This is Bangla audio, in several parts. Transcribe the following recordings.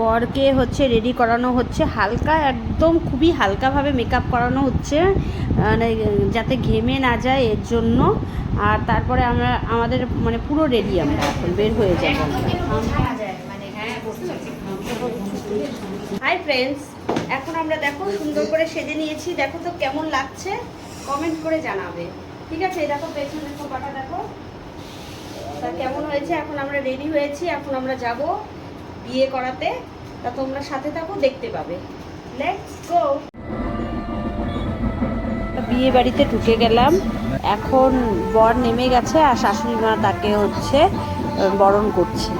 বরকে হচ্ছে রেডি করানো হচ্ছে। হালকা, একদম খুবই হালকাভাবে মেকআপ করানো হচ্ছে। মানে যাতে ঘেমে না যায় এর জন্য। আর তারপরে আমরা, আমাদের মানে পুরো রেডি আমরা এখন, বের হয়ে যাব হাই ফ্রেন্ডস এখন আমরা দেখো সুন্দর করে সেজে নিয়েছি। দেখো তো কেমন লাগছে কমেন্ট করে জানাবে। ঠিক আছে দেখো পেছনে সোফাটা দেখো। তা কেমন হয়েছে? এখন আমরা রেডি হয়েছি, এখন আমরা যাব। বিয়ে করাতে, তা তোমরা সাথে থাকো, দেখতে পাবে। বিয়ে বাড়িতে ঢুকে গেলাম। এখন বর নেমে গেছে আর শাশুড়ি মা তাকে হচ্ছে বরণ করছে।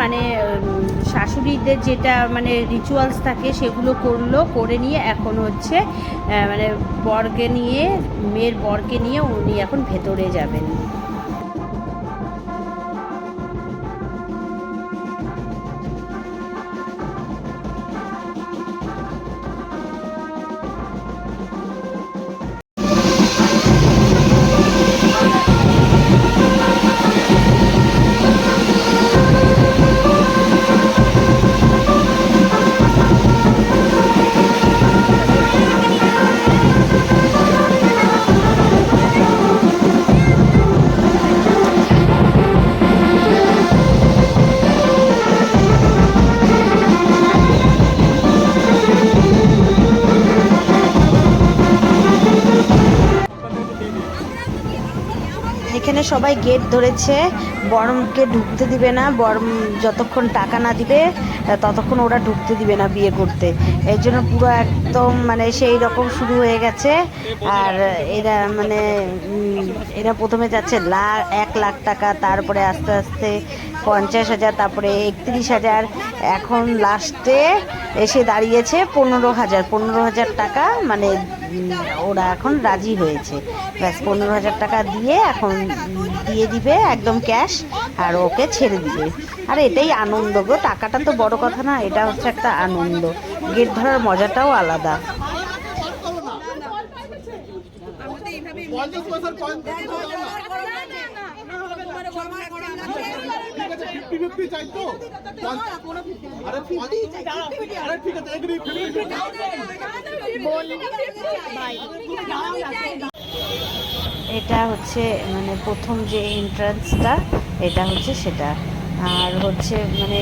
মানে শাশুড়িদের যেটা মানে রিচুয়ালস থাকে সেগুলো করল, করে নিয়ে এখন হচ্ছে মানে বরকে নিয়ে, মেয়ের বরকে নিয়ে উনি এখন ভেতরে যাবেন। এখানে সবাই গেট ধরেছে। বরমকে ঢুকতে দিবে না। বরম যতক্ষণ টাকা না দিবে, ততক্ষণ ওরা ঢুকতে দিবে না বিয়ে করতে। এর জন্য পুরো একদম মানে সেই রকম শুরু হয়ে গেছে। আর এরা মানে এরা প্রথমে যাচ্ছে লাখ এক লাখ টাকা, তারপরে আস্তে আস্তে পঞ্চাশ হাজার, তারপরে একত্রিশ হাজার। এখন লাস্টে এসে দাঁড়িয়েছে পনেরো হাজার। পনেরো হাজার টাকা মানে ওরা এখন রাজি হয়েছে। ব্যাস পনেরো হাজার টাকা দিয়ে এখন দিয়ে দিবে একদম ক্যাশ আর ওকে ছেড়ে দিবে। আর এটাই আনন্দ গো টাকাটা তো বড় কথা না এটা হচ্ছে একটা আনন্দ। গেট ধরার মজাটাও আলাদা। ঠিক আছে এটা হচ্ছে মানে প্রথম যে এন্ট্রান্সটা এটা হচ্ছে সেটা। আর হচ্ছে মানে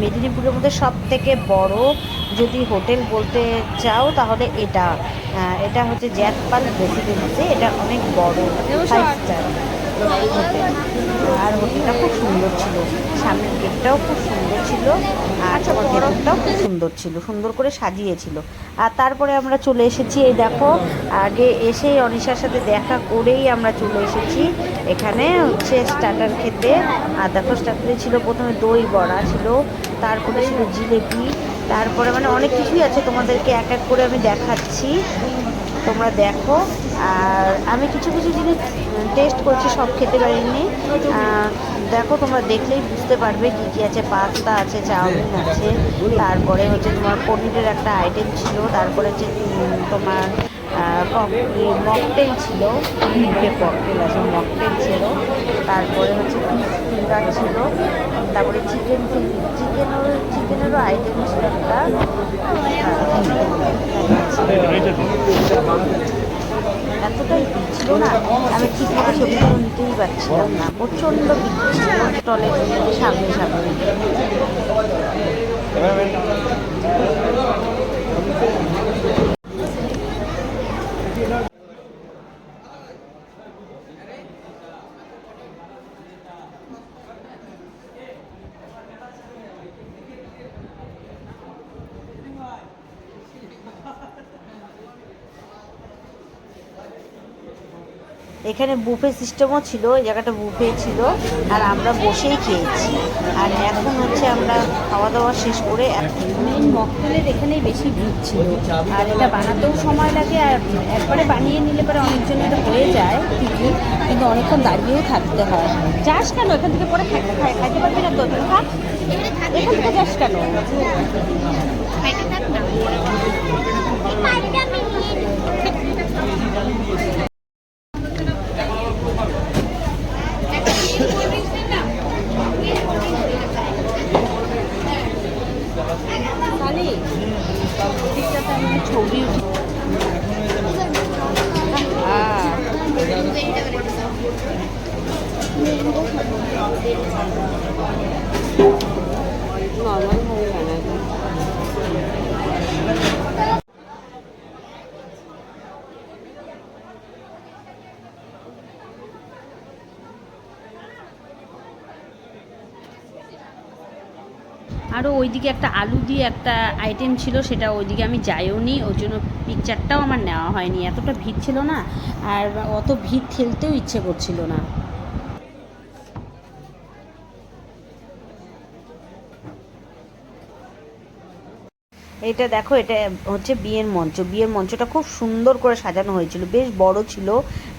মেদিনীপুরের মধ্যে সব থেকে বড় যদি হোটেল বলতে চাও তাহলে এটা। এটা হচ্ছে জ্যাকপাল রেসিডেন্সি এটা অনেক বড় ফাইভ স্টার আর হোটেলটা খুব সুন্দর ছিল। সামনের গেটটাও খুব সুন্দর ছিল আর ভেতরটাও খুব সুন্দর ছিল সুন্দর করে সাজিয়েছিল। আর তারপরে আমরা চলে এসেছি এই দেখো আগে এসেই অনিশার সাথে দেখা করেই আমরা চলে এসেছি। এখানে হচ্ছে স্টার্টার খেতে। আর দেখো স্টার্টারে ছিল প্রথমে দই বড়া ছিল তারপরে ছিল জিলেপি তারপরে মানে অনেক কিছুই আছে তোমাদেরকে এক এক করে আমি দেখাচ্ছি। তোমরা দেখো। আর আমি কিছু কিছু জিনিস টেস্ট করছি, সব খেতে পারিনি। দেখো, তোমরা দেখলেই বুঝতে পারবে কী কী আছে। পাস্তা আছে, চাউমিন আছে। তারপরে হচ্ছে তোমার পনিরের একটা আইটেম ছিল। তারপরে হচ্ছে তোমার মকটেল ছিল, তিনটে ককটেল আছে মকটেল ছিল। তারপরে হচ্ছে ফিঙ্গার ছিল। তারপরে চিকেন চিকেনেরও চিকেনেরও আইটেম ছিল একটা। এতটাই ভিড় ছিল না, আমি ঠিকভাবে ছবিগুলো নিতেই পারছিলাম না। প্রচণ্ড ভিড় ছিল স্টলের সামনে সামনে। এখানে বুফে সিস্টেমও ছিল এই জায়গাটা বুফে ছিল আর আমরা বসেই খেয়েছি। আর এখন হচ্ছে আমরা খাওয়া দাওয়া শেষ করে মেইন মকটেলের এখানেই বেশি ভিড় ছিল। আর এটা বানাতেও সময় লাগে আর একবারে বানিয়ে নিলে পরে অনেকজনের হয়ে যায় ঠিকই কিন্তু অনেকক্ষণ দাঁড়িয়েও থাকতে হয়। যাস কেন? এখান থেকে পরে খাই- খাই- খাইতে পারবি না তো? এখান থেকে যাস কেন? আরও ওইদিকে একটা আলু দিয়ে একটা আইটেম ছিল, সেটা ওইদিকে আমি যাইও নি ওই জন্য পিকচারটাও আমার নেওয়া হয়নি। এতটা ভিড় ছিল না, আর অত ভিড় ঠেলতেও ইচ্ছে করছিল না। এটা দেখো, এটা হচ্ছে বিয়ের মঞ্চ। বিয়ের মঞ্চটা খুব সুন্দর করে সাজানো হয়েছিল। বেশ বড় ছিল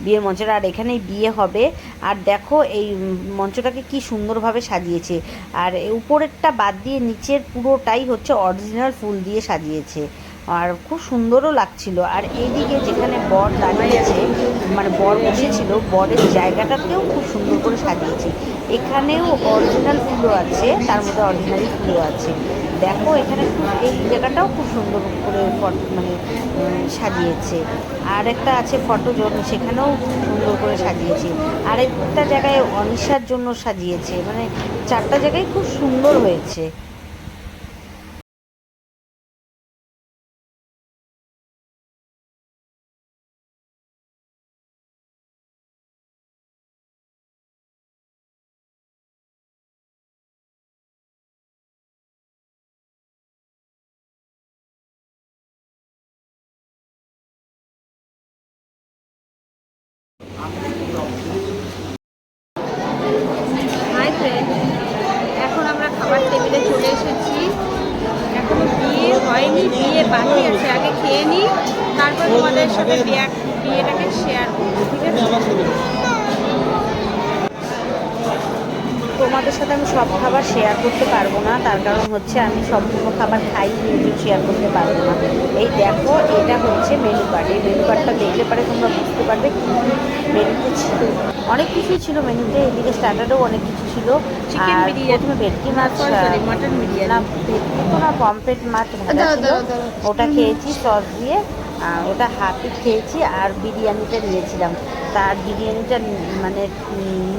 বিয়ের মঞ্চটা। আর এখানেই বিয়ে হবে। আর দেখো, এই মঞ্চটাকে কি সুন্দরভাবে সাজিয়েছে। আর উপরেরটা বাদ দিয়ে নিচের পুরোটাই হচ্ছে অরিজিনাল ফুল দিয়ে সাজিয়েছে। আর খুব সুন্দরও লাগছিল। আর এইদিকে যেখানে বর দাঁড়িয়েছে মানে বর বসেছিল, বরের জায়গাটাকেও খুব সুন্দর করে সাজিয়েছে। এখানেও অরিজিনাল ফুলও আছে, তার মধ্যে অরিজিনালি ফুলও আছে। দেখো, এখানে খুব, এই জায়গাটাও খুব সুন্দর করে মানে সাজিয়েছে। আর একটা আছে ফটো জোন সেখানেও খুব সুন্দর করে সাজিয়েছে। আর একটা জায়গায় অনিশার জন্য সাজিয়েছে মানে চারটা জায়গায় খুব সুন্দর হয়েছে। এখন আমরা খাবার টেবিলে চলে এসেছি। এখনও বিয়ে হয়নি, বিয়ে বাকি আছে। আগে খেয়ে নিই, তারপর তোমাদের সাথে বিয়ে বিয়েটাকে শেয়ার করব, ঠিক আছে? তোমাদের সাথে আমি সব খাবার শেয়ার করতে পারব না। তার কারণ হচ্ছে আমি সম্পূর্ণ খাবার খাই নিয়ে শেয়ার করতে পারব না। এই দেখো এটা হচ্ছে মেনু কার্ড এই মেনু কার্ডটা দেখলে পরে তোমরা বুঝতে পারবে কি মেনুতে ছিল। অনেক কিছুই ছিল মেনুতে এদিকে স্টার্টারেও অনেক কিছু ছিল। আর। প্রথমে ভেটকি মাছ। না ভেটকি তো না পমফ্রেট মাছ ওটা খেয়েছি সস দিয়ে। ওটা হাতে খেয়েছি আর বিরিয়ানিটা নিয়েছিলাম। তার বিরিয়ানিটা মানে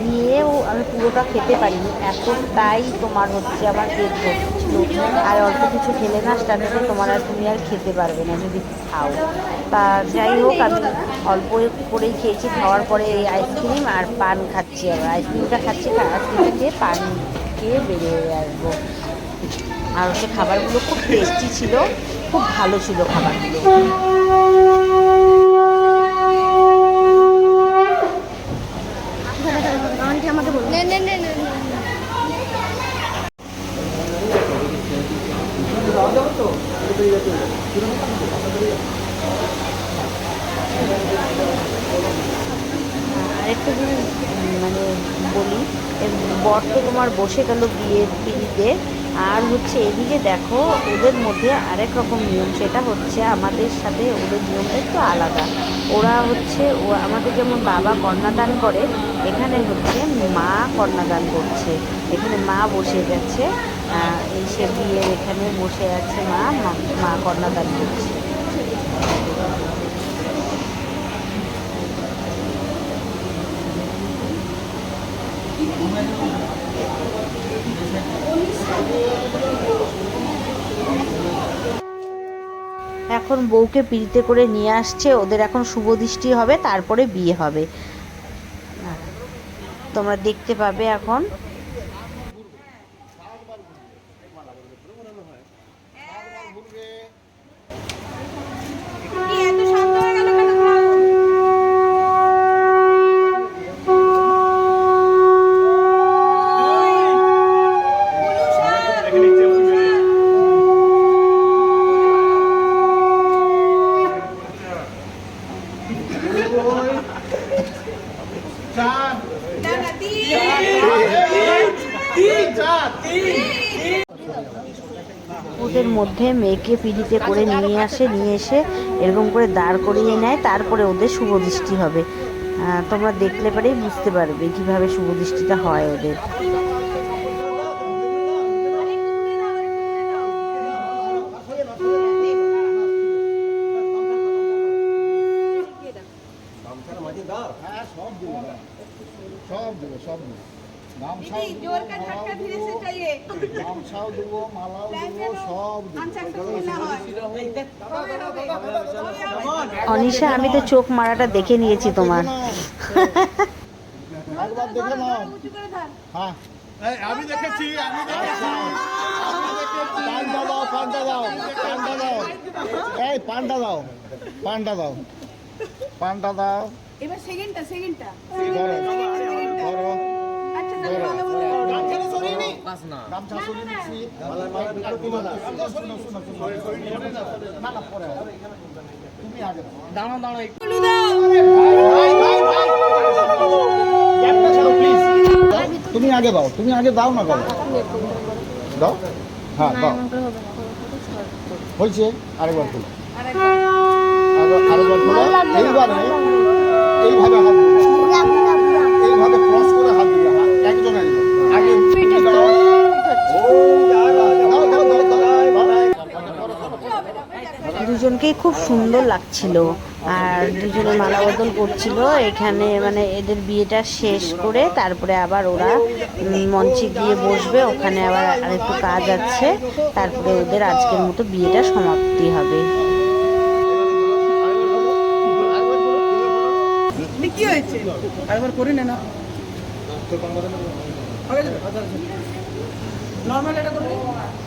নিয়েও আমি পুরোটা খেতে পারিনি। এতটাই তোমার হচ্ছে আমার পেট ভর্তি ছিল আর অল্প কিছু খেলে না স্টার্টারে তোমার আর তুমি আর খেতে পারবে না যদি খাও। তা যাই হোক, আমি অল্প করেই খেয়েছি। খাওয়ার পরে এই আইসক্রিম আর পান খাচ্ছি আবার। আইসক্রিমটা খাচ্ছি আইসক্রিমটা খেয়ে পান খেয়ে বেরিয়ে আসব। আর হচ্ছে খাবারগুলো খুব টেস্টি ছিল। খুব ভালো ছিল খাবারগুলো। আমাকে বলুন। না না না না আরেকটা মানে বলি বর তো তোমার বসে গেল বিয়ের পিড়িতে। আর হচ্ছে এদিকে দেখো, ওদের মধ্যে আরেক রকম নিয়ম, সেটা হচ্ছে আমাদের সাথে ওদের নিয়মটা একটু আলাদা। ওরা হচ্ছে, ও আমাদের যেমন বাবা কন্যাদান করে, এখানে হচ্ছে মা কন্যাদান করছে। এখানে মা বসে যাচ্ছে এই সে বিয়ের এখানে বসে আছে মা, মা- কন্যাদান করছে। এখন বউকে পিড়িতে করে নিয়ে আসছে, ওদের এখন শুভ দৃষ্টি হবে, তারপরে বিয়ে হবে। তোমরা দেখতে পাবে এখন। ওদের মধ্যে মেয়েকে পিড়িতে করে নিয়ে আসে, নিয়ে এসে এরকম করে দাঁড় করিয়ে নেয়, তারপরে ওদের শুভ দৃষ্টি হবে তোমরা দেখলে পরেই বুঝতে পারবে কীভাবে শুভ দৃষ্টিটা হয় ওদের হ্যাঁ সব দেবো সব দেবো সব দেবো গামছাও দেবো মালাও দেবো গামছাও দেবো মালাও দেবো সব দেবো অনিশা আমি তো চোখ মারাটা দেখে নিয়েছি তোমার। একবার হ্যাঁ। আমি দেখেছি আমি দেখেছি। পান্ডা দাও পান্ডা দাও পান্ডা দাও। এই পান্ডা দাও পান্ডা দাও। পান্ডা দাও। এবার সেকেন্ডটা সেকেন্ডটা। তুমি আগে দাও। তুমি আগে দাও। তুমি আগে দাও না গলা দাও? হ্যাঁ দাও। হয়েছে? আরেকবার খুলো। আরেকবার- আরেকবার খুলো। এইবারে এইভাবে হাত দিবে এইভাবে ক্রস করে হাত দিবে হাত একজন একজন আগে তুমি দাও। দাও, দাও, দাও, দাও, দাও। দুজনকেই খুব সুন্দর লাগছিল। আর দুজনে মালা বদল করছিল। এখানে মানে এদের বিয়েটা শেষ করে তারপরে আবার ওরা মঞ্চে গিয়ে বসবে। ওখানে আবার আরেকটু কাজ আছে। তারপরে ওদের আজকের মতো বিয়েটা সমাপ্তি হবে। একবার করি না না। নর্মাল এটা করবি?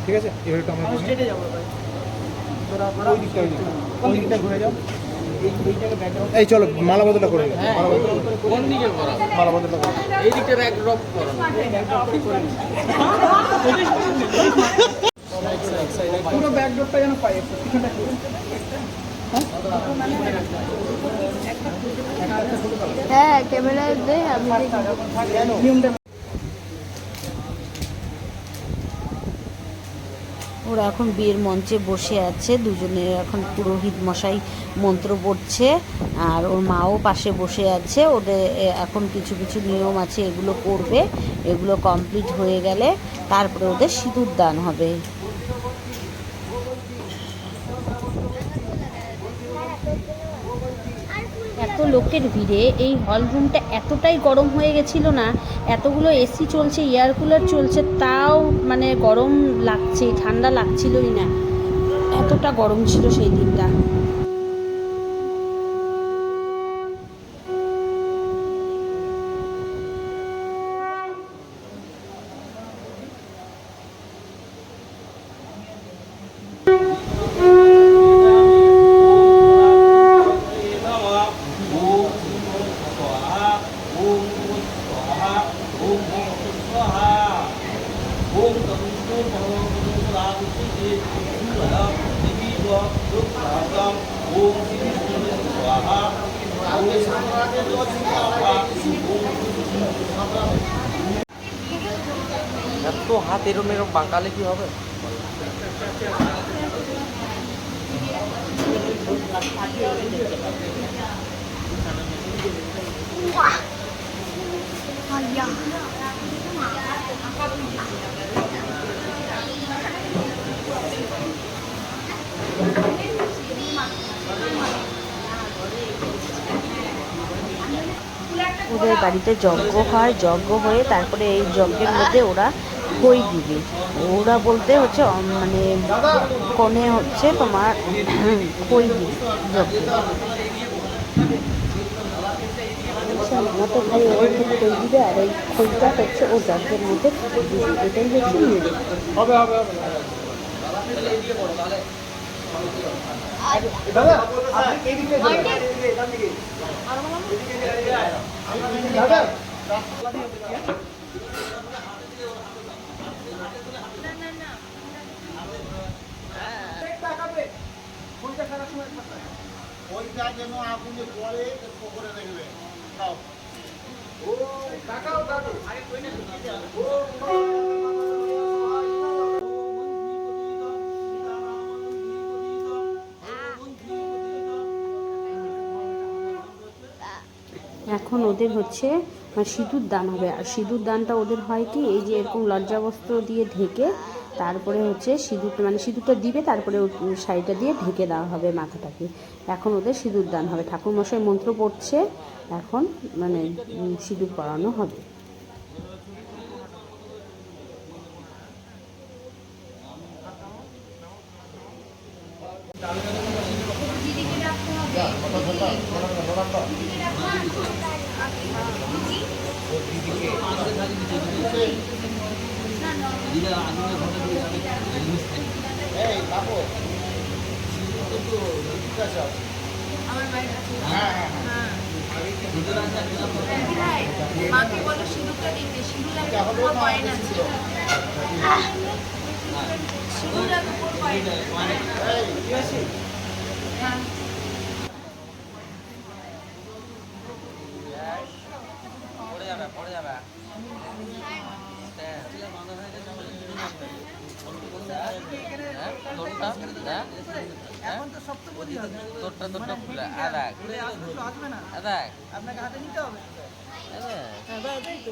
ঠিক আছে এবার একটু আমরা স্ট্রেটে যাব ওই দিকটা ওই দিকটা। ওই দিকটা ঘুরে যাও? এই চলো মালা বদলটা করে নিই। মালা বদল কোন দিকে করা মালা বদলটা করে এই দিকটা ব্যাক ড্রপ করো। পুরো ব্যাকড্রপটা যেন পাই একটু পিছনটা একটু। হ্যাঁ ক্যামেরা দে আমি নিয়মটা ওরা এখন বিয়ের মঞ্চে বসে আছে, দুজনে এখন পুরোহিত মশাই মন্ত্র পড়ছে, আর ওর মাও পাশে বসে আছে, ওদের এখন কিছু কিছু নিয়ম আছে, এগুলো করবে, এগুলো কমপ্লিট হয়ে গেলে তারপরে ওদের সিঁদুর দান হবে। এত লোকের ভিড়ে, এই হল রুমটা এতটাই গরম হয়ে গেছিল না, এতগুলো এসি চলছে এয়ার কুলার চলছে, তাও মানে গরম লাগছে, ঠান্ডা লাগছিলই না। এতটা গরম ছিল সেই দিনটা। এত হাত এরম এরম বাঁকালে কি হবে Thank you. ওদের বাড়িতে যজ্ঞ হয় যজ্ঞ হয়ে তারপরে এই যজ্ঞের মধ্যে ওরা খই দিবে। ওরা বলতে হচ্ছে মানে কনে হচ্ছে তোমার খই দিবে যজ্ঞে। আমার ভাই ওর খই দিবে আর এই খইটা হচ্ছে ও যজ্ঞের মধ্যে এটাই হচ্ছে নিয়ম হবে হবে হবে দাদা আপনি এদিকে চলে যান, এদিকে, ডান দিকে। দাদা। ওইটা এখন ওদের হচ্ছে মানে সিঁদুর দান হবে। আর সিঁদুর দানটা ওদের হয় কি, এই যে এরকম লজ্জাবস্ত্র দিয়ে ঢেকে তারপরে হচ্ছে সিঁদুর মানে সিঁদুরটা দিবে, তারপরে শাড়িটা দিয়ে ঢেকে দেওয়া হবে মাথাটাকে। এখন ওদের সিঁদুর দান হবে। ঠাকুরমশাই মন্ত্র পড়ছে, এখন মানে সিঁদুর পরানো হবে। মাকে বলো সিঁদুরটা দিতে সিঁদুর লাগে তোমার কয়েন আছে। সিঁদুর লাগে কয়েন পড়ে আদাক আপনাকে হাতে নিতে হবে হ্যাঁ ব্যাস এই তো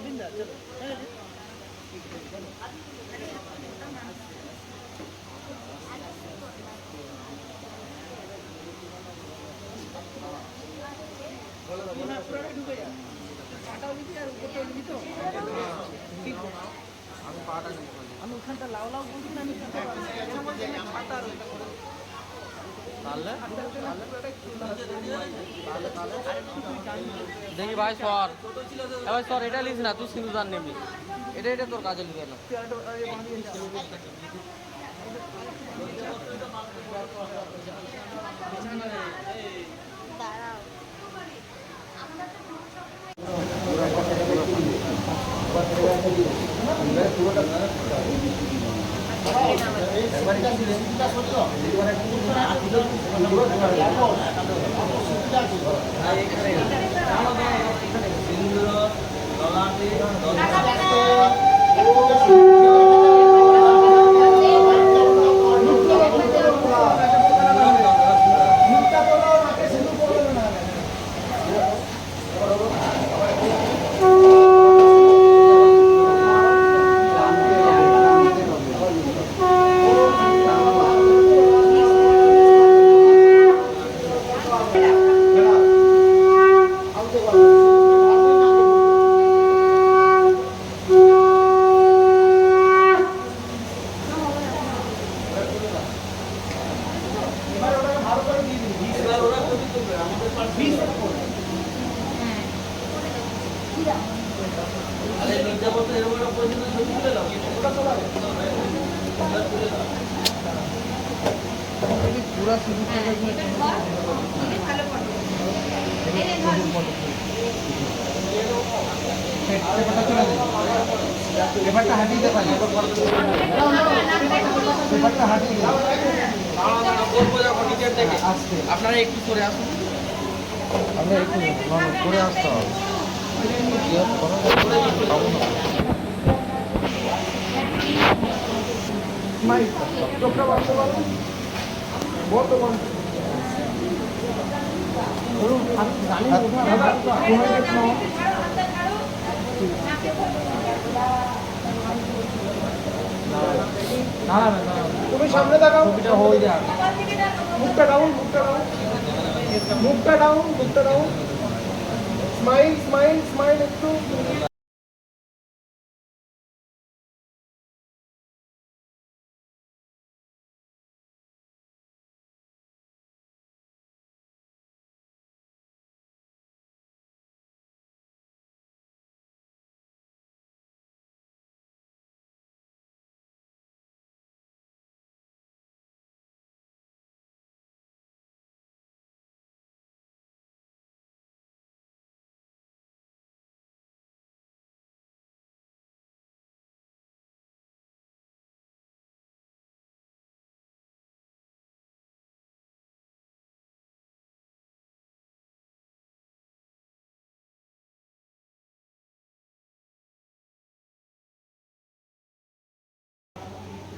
দিবি তো আমি ওখানটা লাউ লাউ বলছি না আমি ওখানটা দেখি ভাই, সর। এবার সর, এটা লিস না, তুই সিন্ধুদান নিবি। এটা এটা তোর কাজে লিবে না। তুই আরেকটা আরে বাঁধিয়ে যা দাঁড়াও এবারটা হাঁটিয়ে দিতে পারি এবারটা হাঁটিয়ে দিই বলব যখন নিচের থেকে আসতে আপনারা একটু সরে আসুন আমরা একটু করে আসতে হবে স্মাইল চোখটা বন্ধ করো বন্ধ করো ধরুন, হাত- দাদা, তুমি সামনে তাকাও মুখটা ডাউন মুখটা ডাউন মুখটা ডাউন মুখটা ডাউন স্মাইল স্মাইল স্মাইল একটু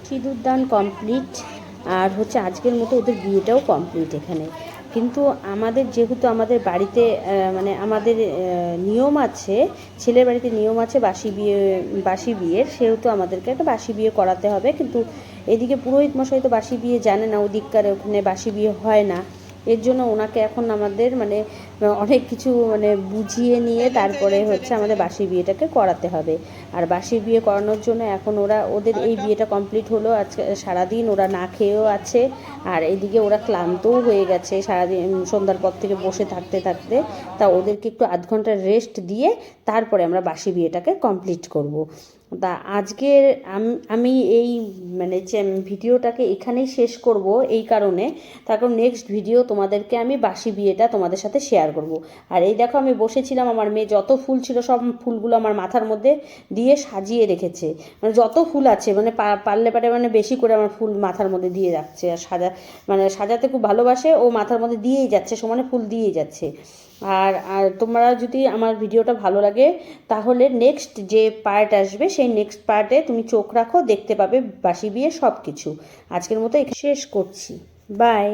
সিঁদুর দান কমপ্লিট আর হচ্ছে আজকের মতো ওদের বিয়েটাও কমপ্লিট এখানে। কিন্তু আমাদের যেহেতু আমাদের বাড়িতে মানে আমাদের নিয়ম আছে, ছেলের বাড়িতে নিয়ম আছে বাসি বিয়ে, বাসি বিয়ের, সেহেতু আমাদেরকে একটা বাসি বিয়ে করাতে হবে। কিন্তু এদিকে পুরোহিত মশাই তো বাসি বিয়ে জানে না, ওদিককার ওখানে বাসি বিয়ে হয় না। এর জন্য ওনাকে এখন আমাদের মানে অনেক কিছু মানে বুঝিয়ে নিয়ে তারপরে হচ্ছে আমাদের বাসি বিয়েটাকে করাতে হবে। আর বাসি বিয়ে করানোর জন্য এখন ওরা, ওদের এই বিয়েটা কমপ্লিট হলো আজকে সারাদিন ওরা না খেয়েও আছে। আর এইদিকে ওরা ক্লান্তও হয়ে গেছে সারাদিন সন্ধ্যার পর থেকে বসে থাকতে থাকতে। তা ওদেরকে একটু আধ ঘণ্টা রেস্ট দিয়ে তারপরে আমরা বাসি বিয়েটাকে কমপ্লিট করব। তা আজকের আমি এই মানে ভিডিওটাকে এখানেই শেষ করব এই কারণে। তারপর নেক্সট ভিডিও তোমাদেরকে আমি বাসি বিয়েটা তোমাদের সাথে শেয়ার করব। আর এই দেখো আমি বসেছিলাম, আমার মেয়ে যত ফুল ছিল সব ফুলগুলো আমার মাথার মধ্যে দিয়ে সাজিয়ে রেখেছে। মানে যত ফুল আছে মানে পারলে পারে মানে বেশি করে আমার ফুল মাথার মধ্যে দিয়ে রাখছে আর সাজা মানে সাজাতে খুব ভালোবাসে, ও মাথার মধ্যে দিয়েই যাচ্ছে, সমানে ফুল দিয়েই যাচ্ছে। আর আর তোমরা যদি আমার ভিডিওটা ভালো লাগে, তাহলে নেক্সট যে পার্ট আসবে, সেই নেক্সট পার্টে তুমি চোখ রাখো, দেখতে পাবে বাসি বিয়ে সব কিছু আজকের মতো শেষ করছি। বাই